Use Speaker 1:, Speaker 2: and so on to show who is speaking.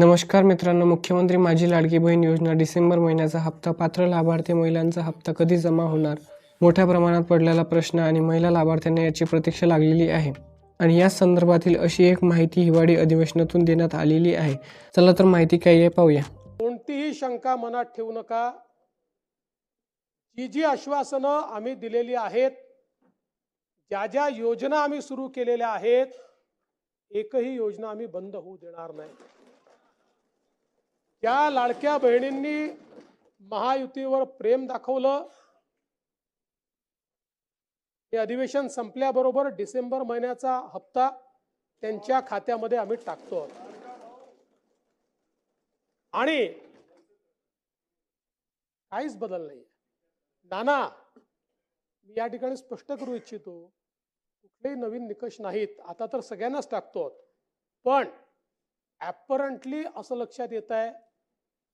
Speaker 1: नमस्कार मित्रांनो मुख्यमंत्री माझी लाडकी बहीण योजना डिसेंबर महिन्याचा हप्ता पात्र लाभार्थी महिलांचा हप्ता कधी जमा होणार? मोठ्या प्रमाणात पडलेला प्रश्न आणि महिला लाभार्थ्यांना याची प्रतीक्षा लागलेली आहे. आणि या संदर्भातील अशी एक माहिती हिवाळी अधिवेशनातून देण्यात आलेली आहे. चला तर माहिती काय आहे पाहूया.
Speaker 2: कोणतीही शंका मनात ठेवू नका. जी जी आश्वासनं आम्ही दिलेली आहेत ज्या ज्या योजना आम्ही सुरू केलेल्या आहेत एकही योजना आम्ही बंद होऊ देणार नाही. त्या लाडक्या बहिणींनी महायुतीवर प्रेम दाखवलं. हे अधिवेशन संपल्याबरोबर डिसेंबर महिन्याचा हप्ता त्यांच्या खात्यामध्ये आम्ही टाकतो आणि काहीच बदल नाही नाना मी या ठिकाणी स्पष्ट करू इच्छितो कुठलेही नवीन निकष नाहीत. आता तर सगळ्यांनाच टाकतो पण ॲपरंटली असं लक्षात येत आहे